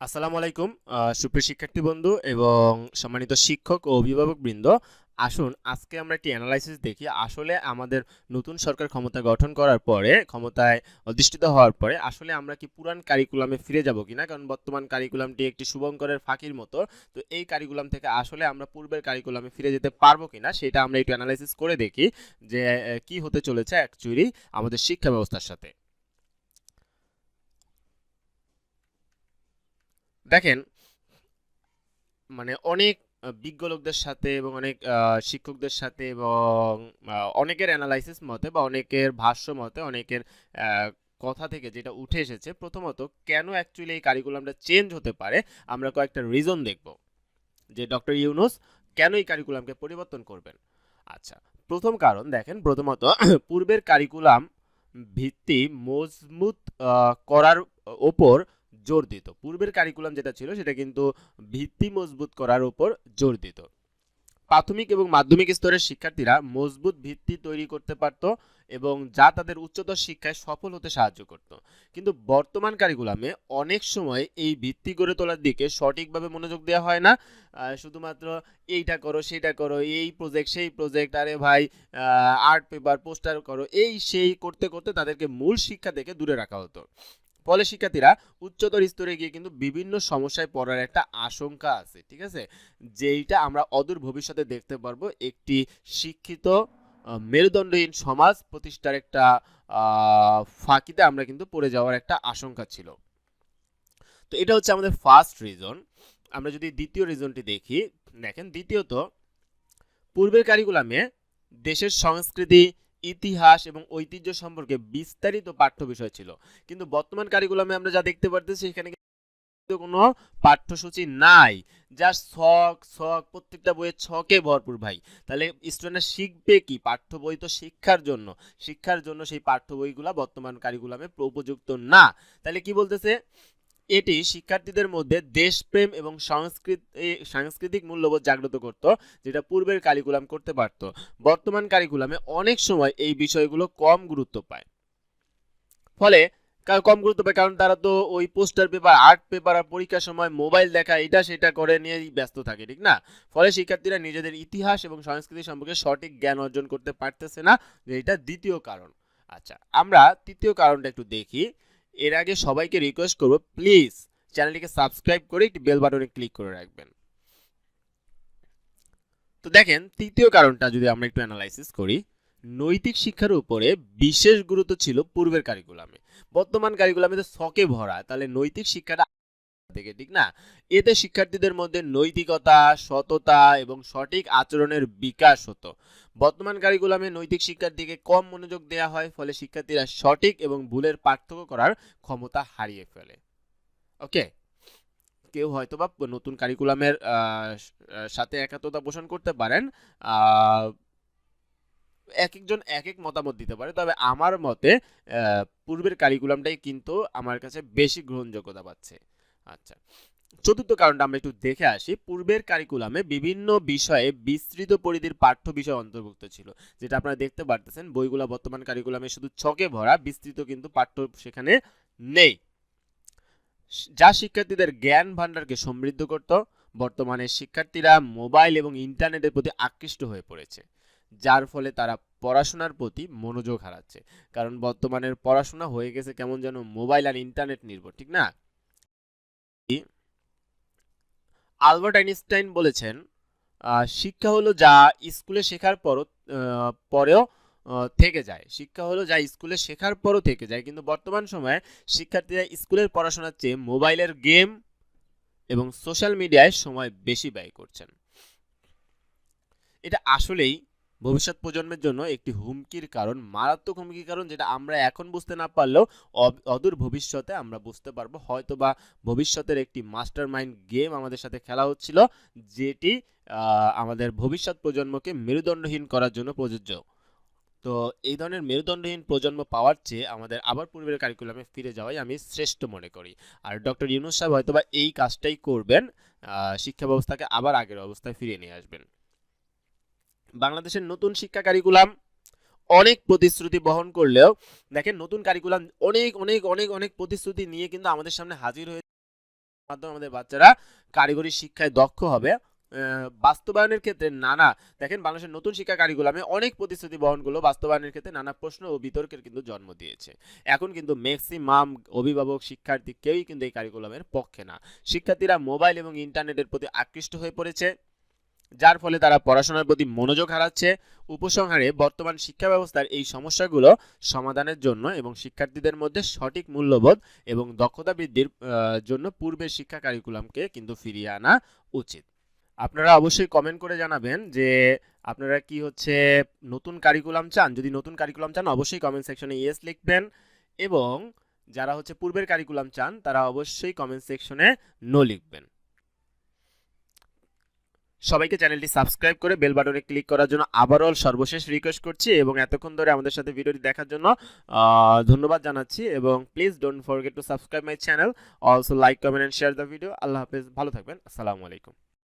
আসসালামু আলাইকুম সুপ্রিয় শিক্ষার্থী বন্ধু এবং সম্মানিত শিক্ষক ও অভিভাবক বৃন্দ। আসুন, আজকে আমরা একটি অ্যানালাইসিস দেখি। আসলে আমাদের নতুন সরকার ক্ষমতা গঠন করার পরে, ক্ষমতায় অধিষ্ঠিত হওয়ার পরে, আসলে আমরা কি পুরান কারিকুলামে ফিরে যাব কিনা? কারণ বর্তমান কারিকুলামটি একটি শুভঙ্করের ফাঁকির মতো। তো এই কারিকুলাম থেকে আসলে আমরা পূর্বের কারিকুলামে ফিরে যেতে পারব কিনা, সেটা আমরা একটু অ্যানালাইসিস করে দেখি যে কি হতে চলেছে অ্যাকচুয়ালি আমাদের শিক্ষা ব্যবস্থার সাথে। দেখেন মানে অনেক বিজ্ঞ লোকদের সাথে এবং অনেক শিক্ষকদের সাথে এবং অনেকের অ্যানালাইসিস মতে বা অনেকের ভাষ্য মতে, অনেকের কথা থেকে যেটা উঠে এসেছে, প্রথমত কেন অ্যাকচুয়ালি এই কারিকুলামটা চেঞ্জ হতে পারে, আমরা কয়েকটা রিজন দেখব। যে ডক্টর ইউনুস কেন এই কারিকুলামকে পরিবর্তন করবেন? আচ্ছা প্রথম কারণ দেখেন, প্রথমত পূর্বের কারিকুলাম ভিত্তি মজবুত করার ওপর জোর দিত। পূর্বের কারিকুলাম যেটা ছিল, সেটা কিন্তু ভিত্তি মজবুত করার উপর জোর দিত। প্রাথমিক এবং মাধ্যমিক স্তরের শিক্ষার্থীরা মজবুত ভিত্তি তৈরি করতে পারত এবং যা তাদের উচ্চতর শিক্ষায় সফল হতে সাহায্য করত। কিন্তু বর্তমান কারিকুলামে অনেক সময় এই ভিত্তি গড়ে তোলার দিকে সঠিকভাবে মনোযোগ দেওয়া হয় না। শুধুমাত্র এইটা করো সেটা করো, এই প্রজেক্ট সেই প্রজেক্ট আরে ভাই আর্ট পেপার পোস্টার করো, এই সেই করতে করতে তাদেরকে মূল শিক্ষা থেকে দূরে রাখা হতো। ফলে শিক্ষার্থীরা উচ্চতর স্তরে গিয়ে কিন্তু বিভিন্ন সমস্যায় পড়ার একটা আশঙ্কা আছে, ঠিক আছে? যেইটা আমরা অদূর ভবিষ্যতে দেখতে পারব একটি শিক্ষিত মেরুদণ্ডহীন সমাজ প্রতিষ্ঠার একটা ফাঁকিতে আমরা কিন্তু পড়ে যাওয়ার একটা আশঙ্কা ছিল। তো এটা হচ্ছে আমাদের ফার্স্ট রিজন আমরা যদি দ্বিতীয় রিজনটি দেখি, দেখেন দ্বিতীয়ত, পূর্বের কারিকুলামে দেশের সংস্কৃতি ইতিহাস এবং ঐতিহ্য সম্পর্কে বিস্তারিত পাঠ্য বিষয় ছিল। কিন্তু বর্তমান কারিকুলামে আমরা যা দেখতে পারতেছি, সেখানে কোনো পাঠ্যসূচি নাই। যা ছক ছক প্রত্যেকটা বইয়ের ছকে ভরপুর ভাই। তাহলে স্টুডেন্টরা শিখবে কি? পাঠ্য বই তো শিক্ষার জন্য। শিক্ষার জন্য সেই পাঠ্য বইগুলা বর্তমান কারিকুলামে উপযুক্ত না। তাহলে কি বলতেছে? এটি শিক্ষার্থীদের মধ্যে দেশপ্রেম এবং সংস্কৃত সাংস্কৃতিক মূল্যবোধ জাগ্রত করত, যেটা পূর্বের কারিকুলাম করতে পারত। বর্তমান কারিকুলামে অনেক সময় এই বিষয়গুলো কম গুরুত্ব পায়। ফলে কম গুরুত্ব পায়, কারণ তারা তো ওই পোস্টার পেপার আর্ট পেপার আর পরীক্ষার সময় মোবাইল দেখা, এটা সেটা করে নিয়েই ব্যস্ত থাকে, ঠিক না? ফলে শিক্ষার্থীরা নিজেদের ইতিহাস এবং সংস্কৃতি সম্পর্কে সঠিক জ্ঞান অর্জন করতে পারতেছে না এটা দ্বিতীয় কারণ। আচ্ছা আমরা তৃতীয় কারণটা একটু দেখি। এর আগে সবাইকে রিকোয়েস্ট করব প্লিজ চ্যানেলটিকে সাবস্ক্রাইব করে একটি বেল বাটনে ক্লিক করে রাখবেন। তো দেখেন, তৃতীয় কারণটা যদি আমরা একটু অ্যানালাইসিস করি, নৈতিক শিক্ষার উপরে বিশেষ গুরুত্ব ছিল পূর্বের কারিকুলামে বর্তমান কারিকুলামে তো শখে ভরা, তাহলে নৈতিক শিক্ষাটা থেকে, ঠিক না? এতে শিক্ষার্থীদের মধ্যে নৈতিকতা, সততা এবং সঠিক আচরণের বিকাশ হতো। বর্তমান কারিকুলামে নৈতিক শিক্ষার দিকে কম মনোযোগ দেওয়া হয়, ফলে শিক্ষার্থীরা সঠিক এবং ভুলের পার্থক্য করার ক্ষমতা হারিয়ে ফেলে। ওকে কেউ হয়তো বা নতুন কারিকুলামের সাথে একাত্মতা পোষণ করতে পারেন এক একজন এক এক মতামত দিতে পারে। তবে আমার মতে পূর্বের কারিকুলামটাই কিন্তু আমার কাছে বেশি গ্রহণযোগ্যতা পাচ্ছে। আচ্ছা। চতুর্থ কারণটা আমরা একটু দেখে আসি। পূর্বের কারিকুলামে বিভিন্ন বিষয়ে বিস্তৃত পরিধির পাঠ্য বিষয় অন্তর্ভুক্ত ছিল। যেটা আপনারা দেখতে পারতেছেন, বইগুলো বর্তমান কারিকুলামে শুধু ছকে ভরা, বিস্তৃত কিন্তু পাঠ্য সেখানে নেই। যা শিক্ষার্থীদের জ্ঞান ভাণ্ডারকে সমৃদ্ধ করত, বর্তমানে শিক্ষার্থীরা মোবাইল এবং ইন্টারনেটের প্রতি আকৃষ্ট হয়ে পড়েছে, যার ফলে তারা পড়াশোনার প্রতি মনোযোগ হারাচ্ছে। কারণ বর্তমানের পড়াশোনা হয়ে গেছে কেমন যেন মোবাইল আর ইন্টারনেট নির্ভর, ঠিক না? আলবার্ট আইনস্টাইন বলেছেন শিক্ষা হলো যা স্কুলে শেখার আহ, পরেও থেকে যায়। শিক্ষা হলো যা স্কুলে শেখার পরও থেকে যায়। কিন্তু বর্তমান সময়ে শিক্ষার্থীরা স্কুলের পড়াশোনার চেয়ে মোবাইলের গেম এবং সোশ্যাল মিডিয়ায় সময় বেশি ব্যয় করছেন। এটা আসলেই ভবিষ্যৎ প্রজন্মের জন্য একটি হুমকির কারণ, মারাত্মক হুমকির কারণ, যেটা আমরা এখন বুঝতে না পারলেও অদূর ভবিষ্যতে আমরা বুঝতে পারব। হয়তো বা ভবিষ্যতের একটি মাস্টার মাইন্ড গেম আমাদের সাথে খেলা হচ্ছিল, যেটি আমাদের ভবিষ্যৎ প্রজন্মকে মেরুদণ্ডহীন করার জন্য প্রযোজ্য। তো এই ধরনের মেরুদণ্ডহীন প্রজন্ম পাওয়ার চেয়ে আমাদের আবার পূর্বের কারিকুলামে ফিরে যাওয়াই আমি শ্রেষ্ঠ মনে করি। আর ডক্টর ইউনুস সাহেব হয়তোবা এই কাজটাই করবেন শিক্ষা ব্যবস্থাকে আবার আগের অবস্থায় ফিরিয়ে নিয়ে আসবেন। বাংলাদেশের নতুন শিক্ষা কারিকুলাম অনেক প্রতিশ্রুতি বহন করলেও, দেখেন নতুন কারিকুলাম অনেক অনেক অনেক অনেক প্রতিশ্রুতি নিয়ে কিন্তু আমাদের সামনে হাজির হয়ে মাধ্যমে আমাদের বাচ্চারা কারিগরি শিক্ষায় দক্ষ হবে। বাস্তবায়নের ক্ষেত্রে নানা, দেখেন বাংলাদেশের নতুন শিক্ষা কারিকুলামে অনেক প্রতিশ্রুতি বহনগুলো বাস্তবায়নের ক্ষেত্রে নানা প্রশ্ন ও বিতর্কের কিন্তু জন্ম দিয়েছে। এখন কিন্তু ম্যাক্সিমাম অভিভাবক শিক্ষার্থী কেউই কিন্তু এই কারিকুলামের পক্ষে না। শিক্ষার্থীরা মোবাইল এবং ইন্টারনেটের প্রতি আকৃষ্ট হয়ে পড়েছে। যার ফলে তারা পড়াশোনার প্রতি মনোযোগ হারাচ্ছে, উপসংহারে বর্তমান শিক্ষা ব্যবস্থার এই সমস্যাগুলো সমাধানের জন্য এবং শিক্ষার্থীদের মধ্যে সঠিক মূল্যবোধ এবং দক্ষতা বৃদ্ধির জন্য পূর্বের শিক্ষা কারিকুলামকে কিন্তু ফিরিয়ে আনা উচিত। আপনারা অবশ্যই কমেন্ট করে জানাবেন যে আপনারা কি হচ্ছে নতুন কারিকুলাম চান? যদি নতুন কারিকুলাম চান, অবশ্যই কমেন্ট সেকশনে ইয়েস লিখবেন এবং যারা হচ্ছে পূর্বের কারিকুলাম চান, তারা অবশ্যই কমেন্ট সেকশনে নো লিখবেন। সবাইকে চ্যানেলটি সাবস্ক্রাইব করে বেল বাটনে ক্লিক করার জন্য আবারও সর্বশেষ রিকোয়েস্ট করছি এবং এতক্ষণ ধরে আমাদের সাথে ভিডিওটি দেখার জন্য ধন্যবাদ জানাচ্ছি এবং please don't forget to subscribe my channel also like comment and share the video আল্লাহ হাফেজ, ভালো থাকবেন। আসসালামু আলাইকুম।